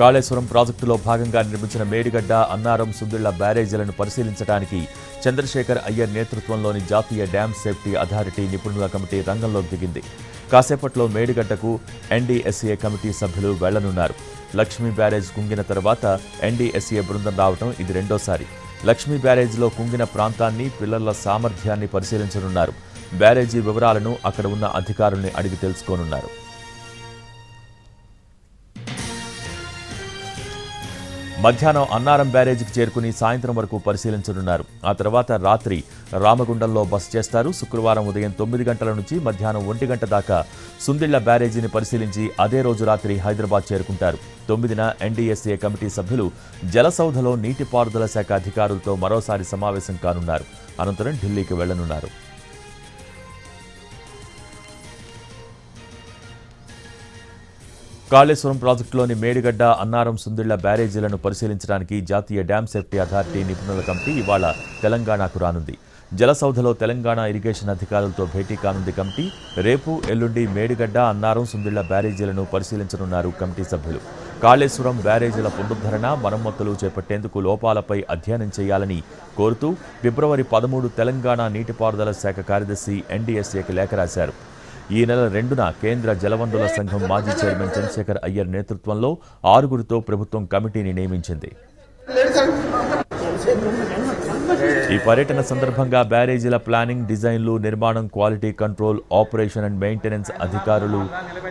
కాళేశ్వరం ప్రాజెక్టులో భాగంగా నిర్మించిన మేడిగడ్డ అన్నారం సుందిళ్ళ బ్యారేజీలను పరిశీలించడానికి చంద్రశేఖర్ అయ్యర్ నేతృత్వంలోని జాతీయ డ్యామ్ సేఫ్టీ అథారిటీ నిపుణుల కమిటీ రంగంలోకి దిగింది. కాసేపట్లో మేడిగడ్డకు ఎన్డీఎస్ఏ కమిటీ సభ్యులు వెళ్ళనున్నారు. లక్ష్మీ బ్యారేజ్ కుంగిన తర్వాత ఎన్డీఎస్ఏ బృందం రావడం ఇది రెండోసారి. లక్ష్మీ బ్యారేజ్లో కుంగిన ప్రాంతాన్ని పిల్లల సామర్థ్యాన్ని పరిశీలించనున్నారు. బ్యారేజీ వివరాలను అక్కడ ఉన్న అధికారుల్ని అడిగి తెలుసుకోనున్నారు. మధ్యాహ్నం అన్నారం బ్యారేజీకి చేరుకుని సాయంత్రం వరకు పరిశీలించనున్నారు. ఆ తర్వాత రాత్రి రామగుండంలో బస చేస్తారు. శుక్రవారం ఉదయం తొమ్మిది గంటల నుంచి మధ్యాహ్నం ఒంటి గంట దాకా సుందిళ్ళ బ్యారేజీని పరిశీలించి అదే రోజు రాత్రి హైదరాబాద్ చేరుకుంటారు. తొమ్మిదిన ఎన్డీఎస్ఏ కమిటీ సభ్యులు జలసౌధలో నీటిపారుదల శాఖ అధికారులతో మరోసారి సమావేశం కానున్నారు. అనంతరం ఢిల్లీకి వెళ్ళనున్నారు. కాళేశ్వరం ప్రాజెక్టులోని మేడిగడ్డ అన్నారం సుందిళ్ళ బ్యారేజీలను పరిశీలించడానికి జాతీయ డ్యామ్ సేఫ్టీ అథారిటీ నిపుణుల కమిటీ ఇవాళ తెలంగాణకు రానుంది. జలసౌధలో తెలంగాణ ఇరిగేషన్ అధికారులతో భేటీ కానుంది కమిటీ. రేపు ఎల్లుండి మేడిగడ్డ అన్నారం సుందిళ్ళ బ్యారేజీలను పరిశీలించనున్నారు కమిటీ సభ్యులు. కాళేశ్వరం బ్యారేజీల పునరుద్ధరణ మరమ్మతులు చేపట్టేందుకు లోపాలపై అధ్యయనం చేయాలని కోరుతూ ఫిబ్రవరి పదమూడు తెలంగాణ నీటిపారుదల శాఖ కార్యదర్శి ఎన్డీఎస్ఏకి లేఖ రాశారు. ఈ నెల రెండున కేంద్ర జలవనరుల సంఘం మాజీ చైర్మన్ చంద్రశేఖర్ అయ్యర్ నేతృత్వంలో ఆరుగురితో ప్రభుత్వం కమిటీని నియమించింది. ఈ పర్యటన సందర్భంగా బ్యారేజీల ప్లానింగ్ డిజైన్లు నిర్మాణం quality control operation and maintenance అధికారులు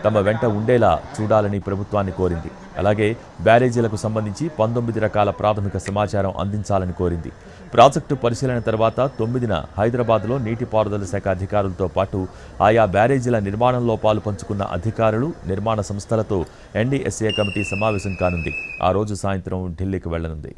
తమ వెంట ఉండేలా చూడాలని ప్రభుత్వాన్ని కోరింది. అలాగే బ్యారేజీలకు సంబంధించి పంతొమ్మిది రకాల ప్రాథమిక సమాచారం అందించాలని కోరింది. ప్రాజెక్టు పరిశీలన తర్వాత తొమ్మిదిన హైదరాబాద్లో నీటిపారుదల శాఖ అధికారులతో పాటు ఆయా బ్యారేజీల నిర్మాణంలో పాలు పంచుకున్న అధికారులు నిర్మాణ సంస్థలతో ఎన్డీఎస్ఏ కమిటీ సమావేశం కానుంది. ఆ రోజు సాయంత్రం ఢిల్లీకి వెళ్ళనుంది.